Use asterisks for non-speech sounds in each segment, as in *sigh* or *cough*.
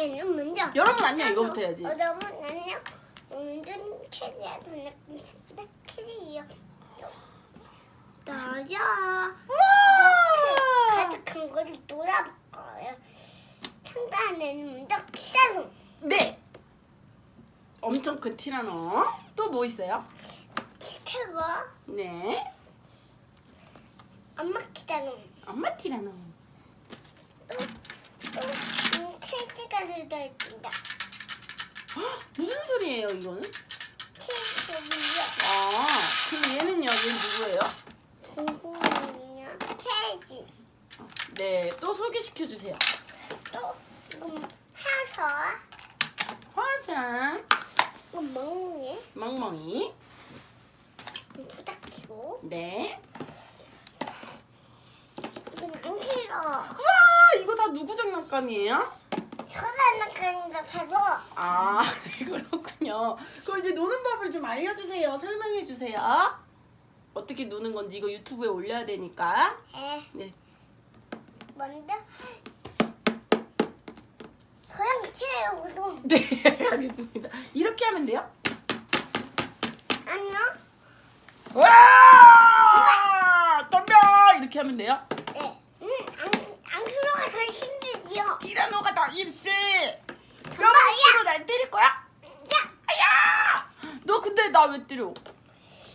안내는 먼저. 여러분 안녕 이거부터 해야지. 여러분 안녕. 오늘은 캐리야 돌려준 친구다 캐리요. 나야. 우와! 가득한 거를 놀아볼 거예요. 상단에는 먼저 기다려. 네. 엄청 큰 티라노. 또 뭐 있어요? 기태고 네. 엄마 기다려. 엄마 티라노. 또, 또 음, 헉, 무슨 소리예요 이거는? 케이크 위에 아, 그럼 얘는요? 얘는 누구예요? 궁금해요. 케이크. 네, 또 소개시켜 주세요. 또 이건 해서 화산, 이건 멍멍이 멍멍이. 부탁키고 네. 이건 안 싫어. 우와, 이거 다 누구 장난감이에요? 서산학교인가 바로 아, 네, *laughs* 그렇군요. 그럼 이제 노는 법을 좀 알려주세요. 설명해 주세요. 어떻게 노는 건지 이거 유튜브에 올려야 되니까. 에 네. 먼저 고양이 치우고도 네, *laughs* 알겠습니다. 이렇게 하면 돼요? 안녕. 와! 덤벼! 이렇게 하면 돼요? 네. 음, 안, 안 그러가 더 힘들지요. 티라노가 더 힘세. 정말이야? 뼈뭉치로 날 때릴 거야? 야, 아야! 너 근데 나 왜 때려?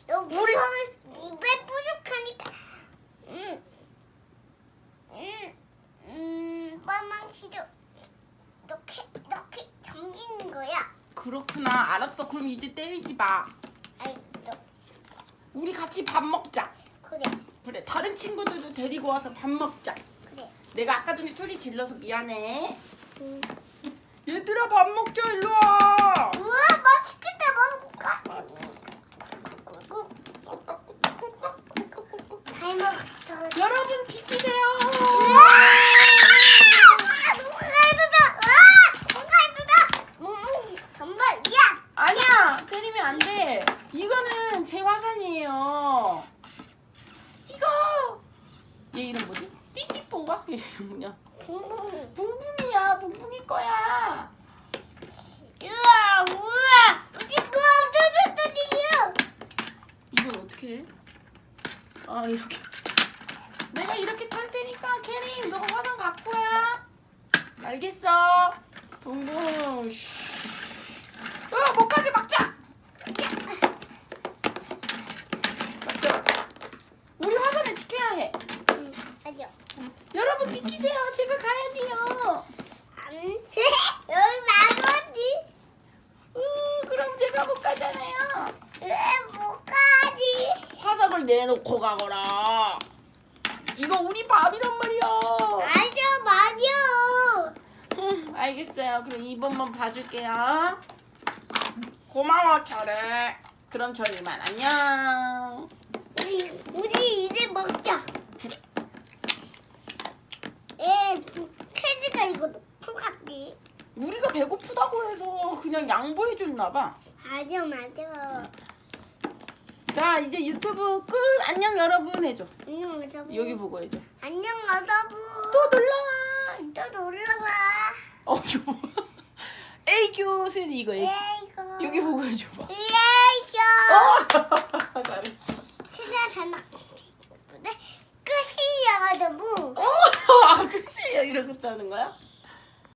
여기 우리- 손을 입에 부족하니까. 음, 음, 음, 빨망치도 이렇게 이렇게 잠기는 거야. 그렇구나. 알았어. 그럼 이제 때리지 마. 알겠어. 우리 같이 밥 먹자. 그래, 그래. 다른 친구들도 데리고 와서 밥 먹자. 내가 아까 전에 소리 질러서 미안해. 음. 얘들아 밥 먹자. 일로 와. 우와, 맛있겠다. 잘 먹었어. 여러분 비키세요. 우와! 너무 가이드다. 우와! 너무 가이드다. 음, 정말이야. 아니야. 때리면 안 돼. 이거는 제 화산이에요. 이거. 얘 이름 뭐지? 띠띠뽕가? 얘 뭐냐? 붕붕이. 붕붕이야. 붕붕이 거야. 우와, 우와. 우리 거 뚜뚜뚜뚜. 이건 어떻게 해? 아 이렇게 내가 이렇게 탈 테니까 캐리 너가 화장 갖고 와 알겠어 붕붕 어못 가게 막자 막자 우리 화산을 지켜야 해 응, 맞아. 여 러분 비키세요 제가 가야 돼요 안. 여기 말고지. 으 그럼 제가 못 가잖아요 왜 못 가지? 화석을 내놓고 가거라 이거 우리 밥이란 말이야 맞아, 맞아. 응, 알겠어요. 그럼 2번만 봐줄게요. 고마워, 결을. 그럼 저희 이만 안녕. 우리 우리 이제 먹자. 그래. 에, 캐디가 이거 놓고 갔지. 우리가 배고프다고 해서 그냥 양보해 줬나 봐. 맞아, 맞아. 자, 이제 유튜브 끝. 안녕, 여러분 해줘. 안녕, 여러분. 여기 보고 해줘. 안녕, 여러분. 또 놀러와. 또 놀러와. 어, 이거 뭐야? 애교는 이거. 애. 예이고. 여기 보고 해줘봐. 예이고. 어! *laughs* 잘했어. 잘 끝이야, 여러분. 어, *laughs* 아, 끝이에요. 이러고 하는 거야?